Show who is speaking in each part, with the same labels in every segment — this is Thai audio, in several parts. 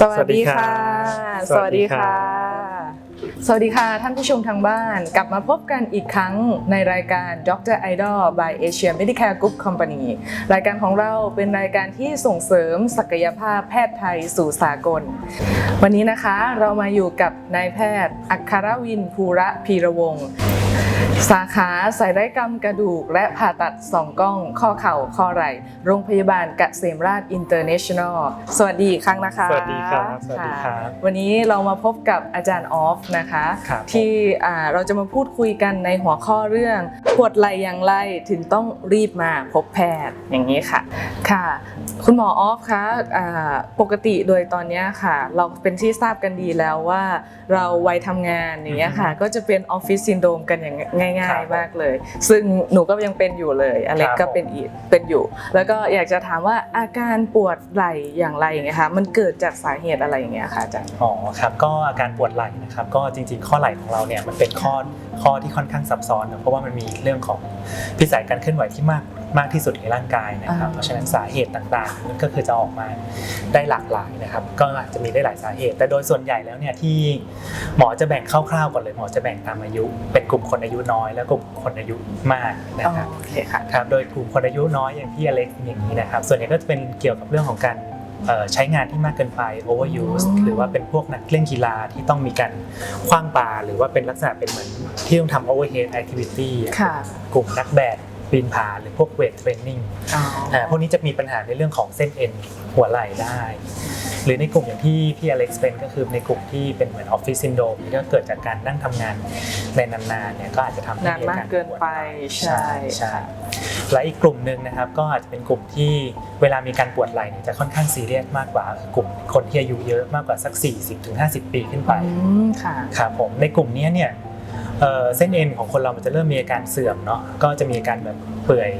Speaker 1: สวัสดีค่ะ
Speaker 2: สวัสดีค่ะ
Speaker 1: สวัสดีค่ะท่านผู้ชมทางบ้าน กลับมาพบกันอีกครั้งในรายการ Dr. Idol by Asia Medicare Group Company รายการของเราเป็นรายการที่ส่งเสริมศักยภาพแพทย์ไทยสู่สากล วันนี้นะคะเรามาอยู่กับนายแพทย์ อัครวินภูระพีระวงศ์ สาขาศัลยกรรมกระดูก และผ่าตัดสองกล้องข้อเข่าข้อไหล่ โรงพยาบาลเกษมราชอินเตอร์เนชั่นแนลสวัสดีอีกครั้งนะคะ
Speaker 2: สวัสดีครับสวัสดีครับะ
Speaker 1: วันนี้เรามาพบกับอาจารย์ออฟนะคะ
Speaker 2: ครับ
Speaker 1: ที่อ่าเราจะมาพูดคุยกันในหัวข้อเรื่องปวดไหล่อย่างไรถึงต้องรีบมาพบแพทย์อย่างนี้ค่ะค่ะ คุณหมอออฟคะอ่าปกติโดยตอนเนี้ยค่ะ เราเป็นที่ทราบกันดีแล้วว่า เราวัยทำงานอย่างเงี้ยค่ะ ก็จะเป็นออฟฟิศซินโดรมกันอย่างง่าย
Speaker 2: ครับ
Speaker 1: ๆมากเลย ซึ่งหนูก็ยังเป็นอยู่เลยอเล็ก
Speaker 2: ครับ
Speaker 1: ก็เป็นอีกเป็นอยู่ แล้วก็อยากจะถามว่าอาการปวดไหล่อย่างไรอย่างเงี้ยค่ะมันเกิดจากสาเหตุอะไรอย่างเงี้ยค่ะอาจารย์
Speaker 2: อ๋อครับก็อาการปวดไหล่นะครับก็จริง ๆ ข้อไหล่ของเราเนี่ยมันเป็นข้อข้อที่ค่อนข้างซับซ้อนนะเพราะว่ามันมีเรื่องของพิสัยการเคลื่อนไหวที่มาก มากที่สุดในร่างกายนะครับ
Speaker 1: อ่า
Speaker 2: เพราะฉะนั้นสาเหตุต่างๆมันก็คือจะออกมาได้หลากหลายนะครับ ก็อาจจะมีได้หลายสาเหตุ แต่โดยส่วนใหญ่แล้วเนี่ยที่หมอจะแบ่งคร่าวๆก่อนเลยหมอจะแบ่งตามอายุ เป็นกลุ่มคนอายุน้อย และกลุ่มคนอายุมากนะครับ
Speaker 1: โอเคค่ะ
Speaker 2: ครับโดยกลุ่มคนอายุน้อยอย่างพี่อเล็กอย่างนี้นะครับ ส่วนใหญ่ก็จะเป็นเกี่ยวกับเรื่องของการเอ่อใช้งานที่มากเกินไป overuse
Speaker 1: อืม
Speaker 2: หรือว่าเป็นพวกนักเล่นกีฬาที่ต้องมีการคว้างปาหรือว่าเป็นลักษณะเป็นเหมือนที่ต้องทำ overhead activity อะ
Speaker 1: ค่ะ
Speaker 2: กลุ่มนักแบด ปีนผาหรือพวก weight training
Speaker 1: อ๋อ
Speaker 2: อ่าพวกนี้จะมีปัญหาในเรื่องของเส้นเอ็นหัวไหล่ได้ หรือในกลุ่มอย่างที่พี่อเล็กซ์เป็นก็คือในกลุ่มที่เป็นเหมือนออฟฟิศซินโดรมนี่ก็เกิดจากการนั่งทำงานในนานๆเนี่ยก็อาจจะทำให้
Speaker 1: นาน
Speaker 2: มีอ
Speaker 1: มาก
Speaker 2: การ
Speaker 1: เกินไป
Speaker 2: ปวด
Speaker 1: ใช่
Speaker 2: ใช่และอีกกลุ่มหนึ่งนะครับก็อาจจะเป็นกลุ่มที่เวลามีการปวดไหล่เนี่ยจะค่อนข้างซีเรียสมากกว่า กลุ่มคนที่อายุเยอะมากกว่าสัก 40-50 ปีขึ้นไป
Speaker 1: อืมค่ะ
Speaker 2: ครับผมในกลุ่มนี้เนี่ย เอ่อเส้นเอ็นของคนเรามันจะเริ่มมีอาการเสื่อมเนาะก็จะมีอาการแบบเปื่อย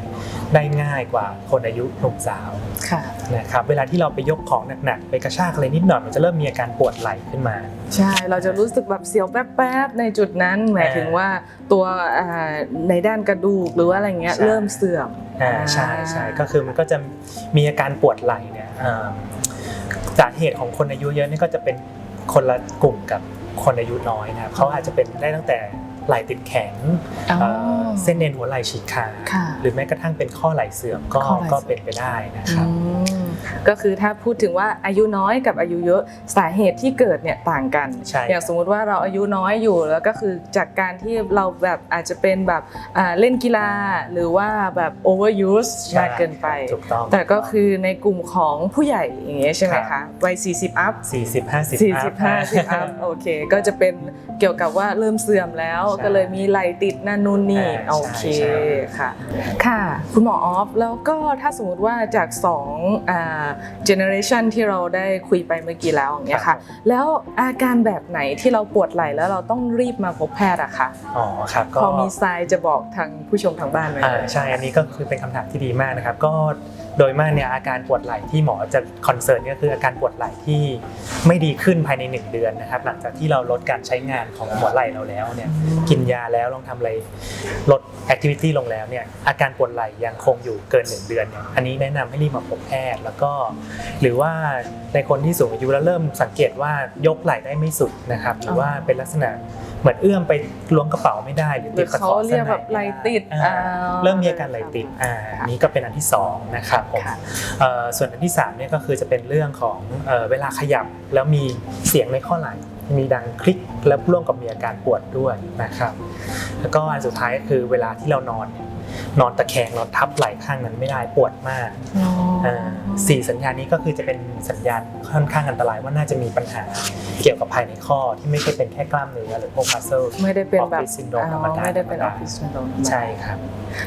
Speaker 2: ได้ง่ายกว่าคนอายุหนุ่มสาว
Speaker 1: ค่ะ
Speaker 2: นะครับเวลาที่เราไปยกของหนักๆไปกระชากอะไรนิดหน่อยมันจะเริ่มมีอาการปวดไหล่ขึ้นมา
Speaker 1: ใช่เราจะรู้สึกแบบเสียวแป๊บๆในจุดนั้นหมายถึงว่าตัวอ่าในด้านกระดูกหรือว่าอะไรเงี้ย
Speaker 2: ใช่
Speaker 1: เริ่มเสื่อม
Speaker 2: อ่าใช่ใช่ก็คือมันก็จะมีอาการปวดไหล่เนี่ยเอ่อสาเหตุของคนอายุเยอะนี่ก็จะเป็นคนละกลุ่มกับคนอายุน้อยนะครับเขาอาจจะเป็นได้ตั้งแต่ ไหล่ติดแข็ง
Speaker 1: อ๋อ
Speaker 2: เอ่อเส้นเอ็นหัวไหล่ฉีกขาด
Speaker 1: ค่ะ
Speaker 2: หรือแม้กระทั่งเป็นข้อไหล่เสื่อมก็
Speaker 1: ข้อไหล่เสื่อม
Speaker 2: ก็เป็นไปได้นะครับ
Speaker 1: อืมก็คือถ้าพูดถึงว่าอายุน้อยกับอายุเยอะสาเหตุที่เกิดเนี่ยต่างกัน
Speaker 2: ใช่
Speaker 1: อย่างสมมุติว่าเราอายุน้อยอยู่แล้วก็คือจากการที่เราแบบอาจจะเป็นแบบอ่าเล่นกีฬาหรือว่าแบบ overuse
Speaker 2: ใช่
Speaker 1: มากเกินไป
Speaker 2: ถูกต้อง
Speaker 1: แต่ก็คือในกลุ่มของผู้ใหญ่อย่างเงี้ยใช่ไหม
Speaker 2: ครั
Speaker 1: คะ
Speaker 2: บ
Speaker 1: วัย 40 อัพ
Speaker 2: 40 50
Speaker 1: 40 50 อัพโอเคก็จะเป็นเกี่ยวกับว่าเริ่มเสื่อมแล้ว
Speaker 2: ใช่
Speaker 1: ก็เลยมีไหลติดนั่นนู่นนี่
Speaker 2: อ่า
Speaker 1: โอเค
Speaker 2: ใช่ใช่
Speaker 1: ค่ะค่ะคุณหมอออฟแล้วก็ถ้าสมมติว่าจาก2อ่า generation ที่เราได้คุยไปเมื่อกี้แล้วอย่างเงี้ยค่ะแล้วอาการแบบไหนที่เราปวดไหล่แล้วเราต้องรีบมาพบแพทย์อะคะ
Speaker 2: อ๋อครับก็
Speaker 1: พอมีทรายจะบอกทางผู้ชมทางบ้านไหม
Speaker 2: อ่าใช่อันนี้ก็คือเป็นคำถามที่ดีมากนะครับก็โดยมากเนี่ยอาการปวดไหล่ที่หมอจะคอนเซิร์นก็คืออาการปวดไหล่ที่ไม่ดีขึ้นภายใน 1 เดือนนะครับหลังจากที่เราลดการใช้งานของหัวไหล่เราแล้วเนี่ยกินยาแล้วลองทำอะไรลดแอคทิวิตี้ลงแล้วเนี่ยอาการปวดไหล่ยังคงอยู่เกิน 1 เดือนเนี่ยอันนี้แนะนำให้รีบมาพบแพทย์แล้วก็ หรือว่าในคนที่สูงอายุแล้วเริ่มสังเกตว่ายกไหล่ได้ไม่สุดนะครับหรือว่าเป็นลักษณะ เหมือนเอื้อมไปล้วงกระเป๋าไม่ได้หรือ
Speaker 1: ห
Speaker 2: ติ
Speaker 1: รื
Speaker 2: ด
Speaker 1: อ
Speaker 2: ตะข
Speaker 1: เขา
Speaker 2: อ
Speaker 1: เรียกแบบ
Speaker 2: ส้น
Speaker 1: ไหล
Speaker 2: ใน
Speaker 1: ติด
Speaker 2: อ่า
Speaker 1: อ่า
Speaker 2: เริ่มมีอาการไหลติดอ่า
Speaker 1: ค่ะ
Speaker 2: นี่ก็เป็นอันที่สองนะครับผม
Speaker 1: ค่ะ
Speaker 2: เอ่อส่วนอันที่สามเนี่ยก็คือจะเป็นเรื่องของเอ่อเวลาขยับแล้วมีเสียงในข้อไหล่มีดังคลิกแล้วร่วมกับมีอาการปวดด้วยนะครับ แล้วก็อันสุดท้ายก็คือเวลาที่เรานอนเนี่ย นอนตะแคงเราทับไหล่ข้างนั้นไม่ได้ปวดมาก
Speaker 1: อ๋อ
Speaker 2: เอ่อสี่สัญญาณนี้ก็คือจะเป็นสัญญาณค่อนข้างอันตรายว่าน่าจะมีปัญหาเกี่ยวกับภายในข้อที่ไม่ใช่เป็นแค่กล้ามเนื้อหรือพวกมัสเซล
Speaker 1: ไม่ได้เป็นแบบ
Speaker 2: Office syndrome ธรรมดา
Speaker 1: ไม่ได้เป็นอ
Speaker 2: ธร
Speaker 1: อ
Speaker 2: รมดา
Speaker 1: ฟฟิศซินโดรม
Speaker 2: ใช่ครับ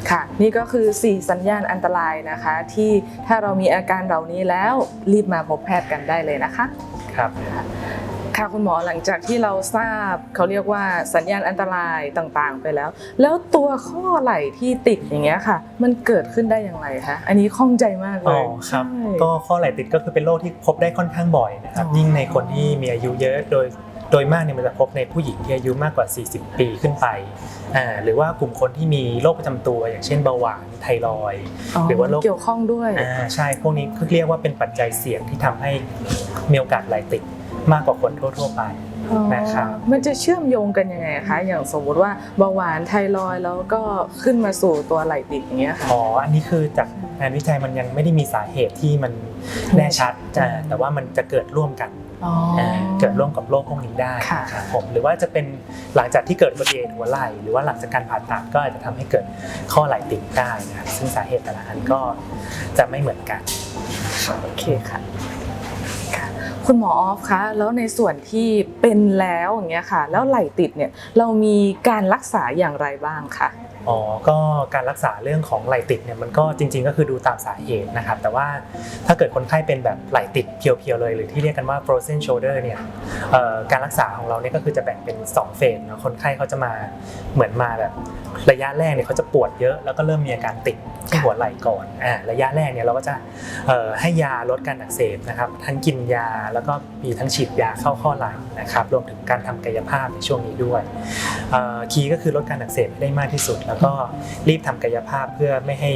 Speaker 1: ค่ะ นี่ก็คือ 4 สัญญาณอันตรายนะคะ ที่ถ้าเรามีอาการเหล่านี้แล้วรีบมาพบแพทย์กันได้เลยนะคะ
Speaker 2: ครับ
Speaker 1: ค่ะคุณหมอหลังจากที่เราทราบเขาเรียกว่าสัญญาณอันตรายต่างๆ ไปแล้ว แล้วตัวข้อไหล่ที่ติดอย่างเงี้ยค่ะ มันเกิดขึ้นได้อย่างไรคะอันนี้ข้องใจมากเล
Speaker 2: อ๋อยครับ
Speaker 1: ใช่
Speaker 2: ก็ข้อไหล่ติดก็คือเป็นโรคที่พบได้ค่อนข้างบ่อยนะครับ
Speaker 1: อ๋อ
Speaker 2: ยิ่งในคนที่มีอายุเยอะโดยโดยมากเนี่ยมันจะพบในผู้หญิงที่อายุมากกว่า 40 ปีขึ้นไปอ่าหรือว่ากลุ่มคนที่มีโรคประจำตัว อย่างเช่นเบาหวานไทรอยด์ หรือว่าโรค
Speaker 1: เกี่ยวข้องด้วย
Speaker 2: อ่าใช่พวกนี้เรียกว่าเป็นปัจจัยเสี่ยงที่ทำให้มีโอกาสไหลติด มากกว่าคนทั่ว ๆ ไปนะครับ
Speaker 1: มันจะเชื่อมโยงกันยังไงคะ อย่างสมมุติว่าเบาหวานไทรอยด์แล้วก็ขึ้นมาสู่ตัวไหลติดอย่างเงี้ยค่ะ
Speaker 2: อ๋อ อันนี้คือจากงานวิจัยมันยังไม่ได้มีสาเหตุที่มันแน่ชัดอ่าแต่ว่ามันจะเกิดร่วมกัน
Speaker 1: อ๋ออ
Speaker 2: อ่าเกิดร่วมกับโรคพวกนี้ได้
Speaker 1: ค่ะ
Speaker 2: ครับผมหรือว่าจะเป็นหลังจากที่เกิดอุบัติเหตุหัวไหล่หรือว่าหลังจากการผ่าตัดก็อาจจะทำให้เกิดข้อไหล่ติดได้นะครับซึ่งสาเหตุแต่ละอันก็จะไม่เหมือนกัน
Speaker 1: โอเคค่ะ คุณหมอออฟคะแล้วในส่วนที่เป็นแล้วอย่างเงี้ยค่ะ แล้วไหลติดเนี่ยเรามีการรักษาอย่างไรบ้างคะ
Speaker 2: อ๋อ ก็การรักษาเรื่องของไหล่ติดเนี่ยมันก็จริง ๆ ก็คือดูตามสาเหตุนะครับ แต่ว่าถ้าเกิดคนไข้เป็นแบบไหล่ติดเพียวๆเลย หรือที่เรียกกันว่า frozen shoulder เนี่ยเอ่อการรักษาของเราเนี่ยก็คือจะแบ่งเป็น2เฟสเนาะคนไข้เขาจะมาเหมือนมาแบบระยะแรกเนี่ยเขาจะปวดเยอะแล้วก็เริ่มมีอาการติดที่หัวไหล่ก่อนอ่าระยะแรกเนี่ยเราก็จะเอ่อให้ยาลดการอักเสบนะครับ ทั้งกินยาแล้วก็มีทั้งฉีดยาเข้าข้อไหล่นะครับรวมถึงการทำกายภาพในช่วงนี้ด้วยเอ่อคีย์ก็คือลดการอักเสบให้ได้มากที่สุดแล้วก็รีบทำกายภาพเพื่อไม่ให้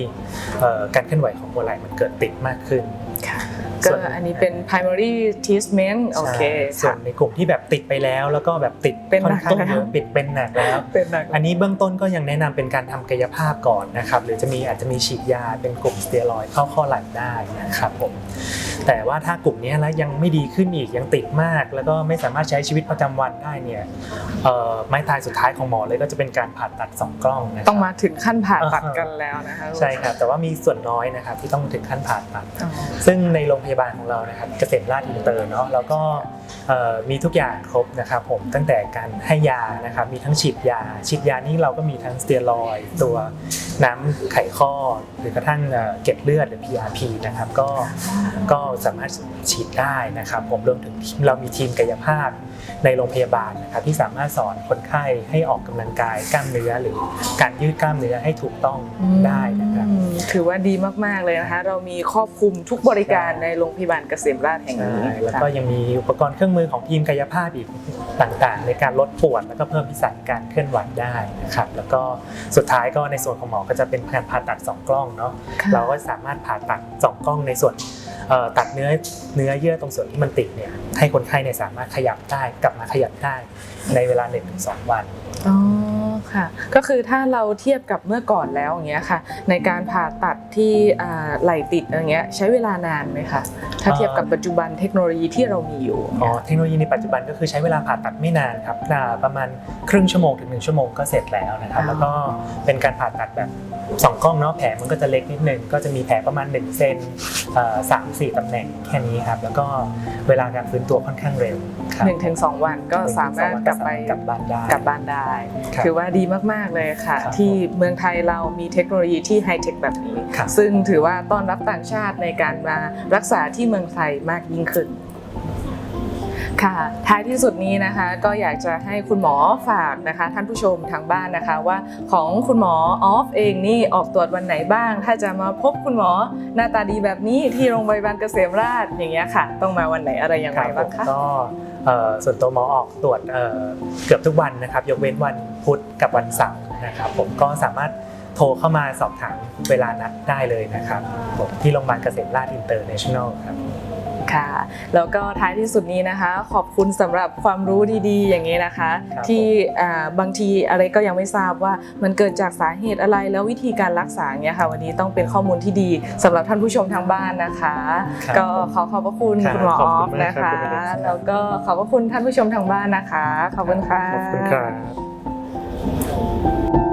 Speaker 2: การเคลื่อนไหวของหัวไหล่มันเกิดติดมากขึ้น
Speaker 1: ค่ะ ก็
Speaker 2: วน
Speaker 1: อันนี้เป็น primary treatment โอเค
Speaker 2: ใช่ส่ว
Speaker 1: ค่ะ
Speaker 2: นในกลุ่มที่แบบติดไปแล้ว แล้วก็แบบติด
Speaker 1: เป็น
Speaker 2: ค่อ
Speaker 1: หนั
Speaker 2: น
Speaker 1: ก
Speaker 2: ข้าง
Speaker 1: แล้ว
Speaker 2: เยอะปิดเป็นหนักแล้ว
Speaker 1: เป็นหนัก
Speaker 2: อันนี้เบื้องต้นก็ยังแนะนำเป็นการทำกายภาพก่อนนะครับ หรือจะมีอาจจะมีฉีดยาเป็นกลุ่มสเตียรอยด์เข้าข้อไหล่ได้นะครับผมแต่ว่าถ้ากลุ่มนี้แล้วยังไม่ดีขึ้นอีกยังติดมาก แล้วก็ไม่สามารถใช้ชีวิตประจำวันได้เนี่ยเอ่อไม้ตายสุดท้ายของหมอเลยก็จะเป็นการผ่าตัดสองกล้องนะครับ
Speaker 1: ต้องมาถึงขั้นผ่าตัด
Speaker 2: อ่าฮะ
Speaker 1: กันแล้วนะคะ
Speaker 2: ใช่ครับแต่ว่ามีส่วนน้อยนะครับที่ต้องถึงขั้นผ่าตัด
Speaker 1: อ๋อ
Speaker 2: ซึ่งในโรงพยาบาลของเรานะครับเกษมราชอินเตอร์เนาะแล้วก็เอ่อมีทุกอย่างครบนะครับผมตั้งแต่การให้ยานะครับมีทั้งฉีดยา ฉีดยานี่เราก็มีทั้งสเตียรอยด์ตัวน้ำไขข้อ หรือกระทั่งเอ่อเก็บเลือดหรือ PRP นะครับก็ก็สามารถฉีดได้นะครับผมรวมถึงเรามีทีมกายภาพในโรงพยาบาลนะครับที่สามารถสอนคนไข้ให้ออกกำลังกายกล้ามเนื้อหรือการยืดกล้ามเนื้อให้ถูกต้องได้นะครับ
Speaker 1: อืมถือว่าดีมากๆเลยนะคะ เรามีครอบคลุมทุกบริการในโรงพยาบาลเกษมราชแห่ง
Speaker 2: ใช่
Speaker 1: นี้
Speaker 2: แล้วก็ยังมีอุปกรณ์เครื่องมือของทีมกายภาพอีกต่างๆ ในการลดปวดแล้วก็เพิ่มพิสัยการเคลื่อนไหวได้นะครับแล้วก็สุดท้ายก็ในส่วนของหมอก็จะเป็นการผ่าตัดสองกล้องเนาะ
Speaker 1: ค่ะ
Speaker 2: เราก็สามารถผ่าตัดสองกล้องในส่วนเอ่อตัดเนื้อเนื้อเยื่อตรงส่วนที่มันติดเนี่ยให้คนไข้เนี่ยสามารถขยับได้กลับมาขยับได้ในเวลา1-2วัน
Speaker 1: อ๋อ ค่ะ ก็คือถ้าเราเทียบกับเมื่อก่อนแล้วอย่างเงี้ยค่ะ ในการผ่าตัดที่อ่าไหลติดอย่างเงี้ยใช้เวลานานไหมคะถ้าเทียบกับปัจจุบันเทคโนโลยีที่เรามีอยู่
Speaker 2: อ๋อเทคโนโลยีในปัจจุบันก็คือใช้เวลาผ่าตัดไม่นานครับอ่าประมาณครึ่งชั่วโมงถึง1ชั่วโมงก็เสร็จแล้วนะครับ แล้วก็เป็นการผ่าตัดแบบ สองกล้องเนาะแผลมันก็จะเล็กนิดนึงก็จะมีแผลประมาณ1เซนเอ่อสามสี่ตำแหน่งแค่นี้ครับแล้วก็เวลาการฟื้นตัวค่อนข้างเร็วครับ
Speaker 1: หนึ่งถึงสองวันก็สามารถกลับไป
Speaker 2: กลับบ้านได้
Speaker 1: กลับบ้านได้
Speaker 2: ครับ
Speaker 1: ถือว่าดีมากๆเลยค่ะ
Speaker 2: ครับ
Speaker 1: ที่เมืองไทยเรามีเทคโนโลยีที่ไฮเทคแบบนี้
Speaker 2: ครับ
Speaker 1: ซึ่งถือว่าต้อนรับต่างชาติในการมารักษาที่เมืองไทยมากยิ่งขึ้น ค่ะท้ายที่สุดนี้นะคะก็อยากจะให้คุณหมอฝากนะคะ ท่านผู้ชมทางบ้านนะคะว่าของคุณหมอออฟเองนี่ออกตรวจวันไหนบ้าง ถ้าจะมาพบคุณหมอหน้าตาดีแบบนี้ที่โรงพยาบาลเกษมราชอย่างเงี้ยค่ะ ต้องมาวันไหนอะไรอย่างไร
Speaker 2: บ้า
Speaker 1: งคะ
Speaker 2: ก็ส่วนตัวหมอออกตรวจเกือบทุกวันนะครับ ยกเว้นวันพุธกับวันเสาร์นะครับผมก็สามารถโทรเข้ามาสอบถามเวลานัดได้เลยนะครับที่โรงพยาบาลเกษมราชอินเตอร์เนชั่นแนลครับ
Speaker 1: ค่ะ แล้วก็ท้ายที่สุดนี้นะคะ ขอบคุณสำหรับความรู้ดีๆ อย่างนี้นะคะ
Speaker 2: ครับ
Speaker 1: ที่อ่าบางทีอะไรก็ยังไม่ทราบว่ามันเกิดจากสาเหตุอะไรแล้ววิธีการรักษาเงี้ยค่ะวันนี้ต้องเป็นข้อมูลที่ดีสำหรับท่านผู้ชมทางบ้านนะคะ
Speaker 2: ครับ
Speaker 1: ก็ขอขอบพระคุณ
Speaker 2: ครับ
Speaker 1: คุณหมอ
Speaker 2: ข
Speaker 1: อ
Speaker 2: อบ
Speaker 1: อ
Speaker 2: คุ
Speaker 1: ฟ
Speaker 2: ณมาก
Speaker 1: นะครับ
Speaker 2: คุณอเล็กซ์
Speaker 1: แล้วก็ขอบพระคุณท่านผู้ชมทางบ้านนะคะขอบคุณค่ะ
Speaker 2: ขอบคุณครับ